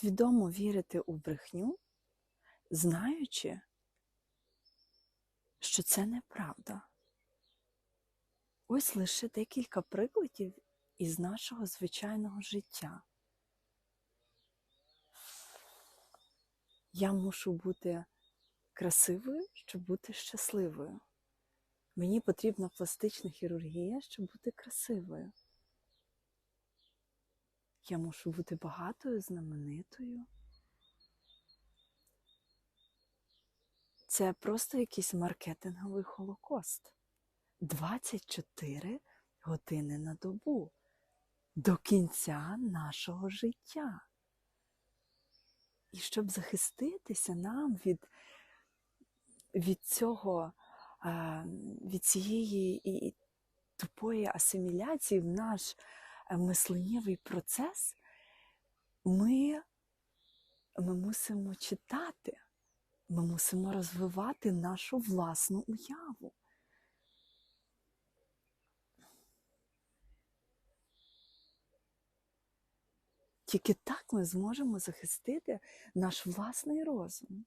свідомо вірити у брехню, знаючи, що це неправда. Ось лише декілька прикладів із нашого звичайного життя. Я мушу бути красивою, щоб бути щасливою. Мені потрібна пластична хірургія, щоб бути красивою. Я мушу бути багатою, знаменитою. Це просто якийсь маркетинговий холокост. 24 години на добу до кінця нашого життя. І щоб захиститися нам від, від цього, е, від цієї і- тупої асиміляції в наш мисленнєвий процес, ми, ми мусимо читати, ми мусимо розвивати нашу власну уяву. Тільки так ми зможемо захистити наш власний розум.